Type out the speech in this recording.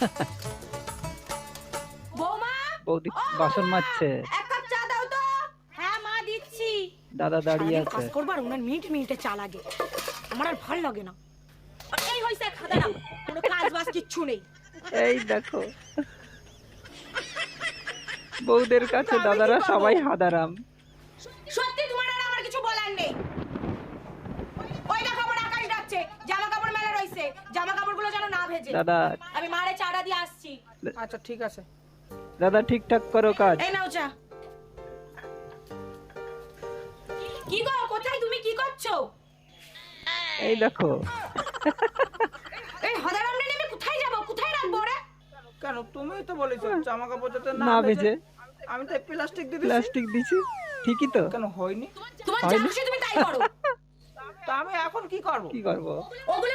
বৌমা? বৌদি বাসন মাজছে। এক কাপ চা দাও তো। হ্যাঁ মা দিচ্ছি। দাদা দাঁড়িয়ে আছে। কাজ করবার ওনার মিনিট মিনিটে চা লাগে। আমার আর ভালো লাগে না। আর এই হইছে কোনো কাজ বাজ কিচ্ছু নেই। এই দেখো। বউদের কাছে দাদারা সবাই হাদারাম। সত্যি তোমার আর আমার কিছু বলার নেই ওই দেখো আমার আকাশ ডাকছে জামা কাপড় জামা কাপড়গুলো যেন না ভেজে। দাদা। আমি মারে চাটা দিয়ে আসছি। আচ্ছা ঠিক আছে। দাদা ঠিকঠাক করো কাজ। এই নাও চা। কি গো কোথায় তুমি? কি করছ? এই দেখো। এই হদারাম নিয়ে আমি কোথায় যাব? কোথায় রাখব রে কেন? তুমিই তো বলেছ জামা কাপড় যাতে না ভেজে। আমি তো প্লাস্টিক দিয়ে প্লাস্টিক দিছি। ঠিকই তো। কেন হয়নি? তোমার যা খুশি তুমি তাই করো। তা আমি এখন কি করব? কি করব? ওগুলো